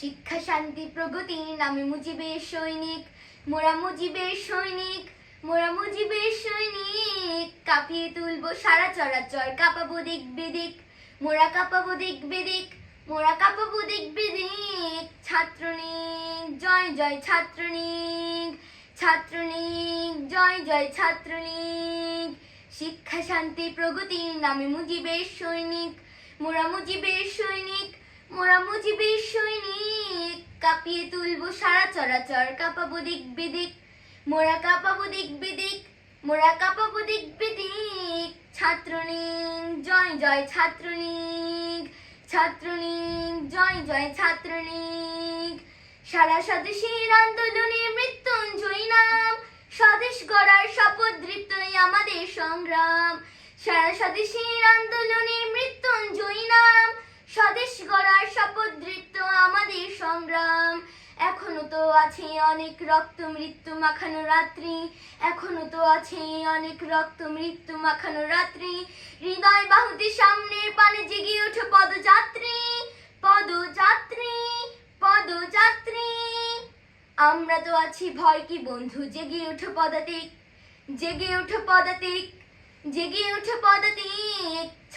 শিক্ষা, শান্তি, প্রগতি, নামে মুজিবের সৈনিক, মোরা মুজিবের সৈনিক, মোরা মুজিবের সৈনিক। কাঁপিয়ে তুলবো সারা চরাচর, কাঁপাবো দিক বেদিক, মোরা কাঁপাবো দিক বেদিক, মোরা কাঁপাবো দিক বেদিক। ছাত্রলীগ জয় জয় ছাত্রলীগ ছাত্রলীগ জয় জয় ছাত্রলীগ শিক্ষা, শান্তি প্রগতির নামে মুজিবের সৈনিক, মোরা মুজিবের সৈনিক, মোরা মুজিবের সৈনিক। কাঁপিয়ে তুলবো সারা চরাচর। কাঁপাবো দিক বেদিক মোরা কাঁপাবো দিক বিদিক মোরা কাঁপাবো দিক বিদিক ছাত্রলীগ, জয় জয় ছাত্রলীগ ছাত্রলীগ, জয় জয় ছাত্রলীগ। সারা স্বদেশীর আন্দোলনে মৃত্যুঞ্জয়ী নাম, স্বদেশ গড়ার শপথ দৃপ্তই আমাদের সংগ্রাম। সারা স্বদেশীর আন্দোলনে মৃত্যুঞ্জয়ী নাম স্বদেশ গড়ার শপথ দৃপ্ত আমাদের সংগ্রাম। এখনও তো আছে অনেক রক্ত মৃত্যু মাখানো রাত্রি। এখনও তো আছে অনেক রক্ত মৃত্যু মাখানো রাত্রি। হৃদয় বাহুতি সামনের পানে জেগে ওঠে পদযাত্রী। পদযাত্রী পদযাত্রী। আমরা তো আছি ভয় কি বন্ধু, জেগে ওঠো পদাতিক, জেগে ওঠো পদাতিক, জেগে ওঠো পদাতিক।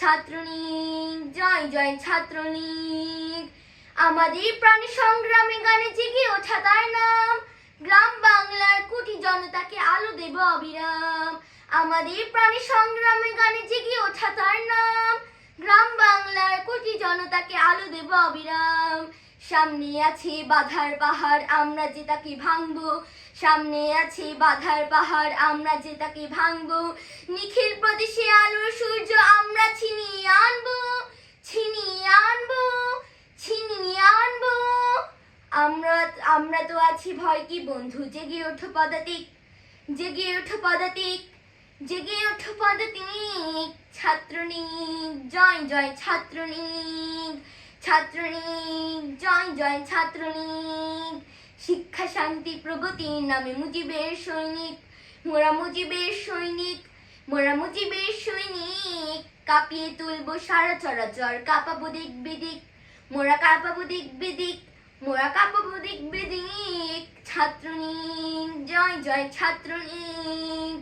ছাত্রলীগ, জয় জয় ছাত্রলীগ। আমাদের প্রাণী সংগ্রামে গানে জেগে ওঠা তার নাম। গ্রাম বাংলার কোটি জনতাকে আলো দেব অবিরাম। আমাদের প্রাণী সংগ্রামে গানে জেগে ওঠা তার নাম। গ্রাম বাংলার কোটি জনতাকে আলো দেব অবিরাম। সামনে আছে বাধার পাহাড়, আমরা যে তাকে ভাঙবো। সামনে আছে বাধার পাহাড়, আমরা যে তাকে ভাঙবো। নিখিল প্রদেশে আলোর সূর্য ছিনিয়ে আনব ছিনিয়ে আনব ছিনিয়ে আনব। আমরা আমরা তো আছি ভয় কি বন্ধু? জেগে ওঠো পদাতিক, জেগে ওঠো পদাতিক, জেগে ওঠো পদাতিক। ছাত্রলীগ, জয় জয় ছাত্রলীগ ছাত্রলীগ, জয় জয় ছাত্রলীগ। শিক্ষা শান্তি প্রগতির নামে মুজিবের সৈনিক, মোরা মুজিবের সৈনিক। মোরা মুজিবের সৈনিক, কাঁপিয়ে তুলবো সারা চরাচর। কাঁপাবো দিক বিদিক, মোরা কাঁপাবো দিক বিদিক, মোরা কাঁপাবো দিক বেদিক। ছাত্রলীগ জয় জয় ছাত্রলীগ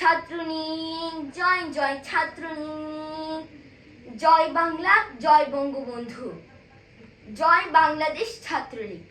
ছাত্রলীগ জয় জয় ছাত্রলীগ জয় বাংলা, জয় বঙ্গবন্ধু। জয় বাংলাদেশ ছাত্রলীগ।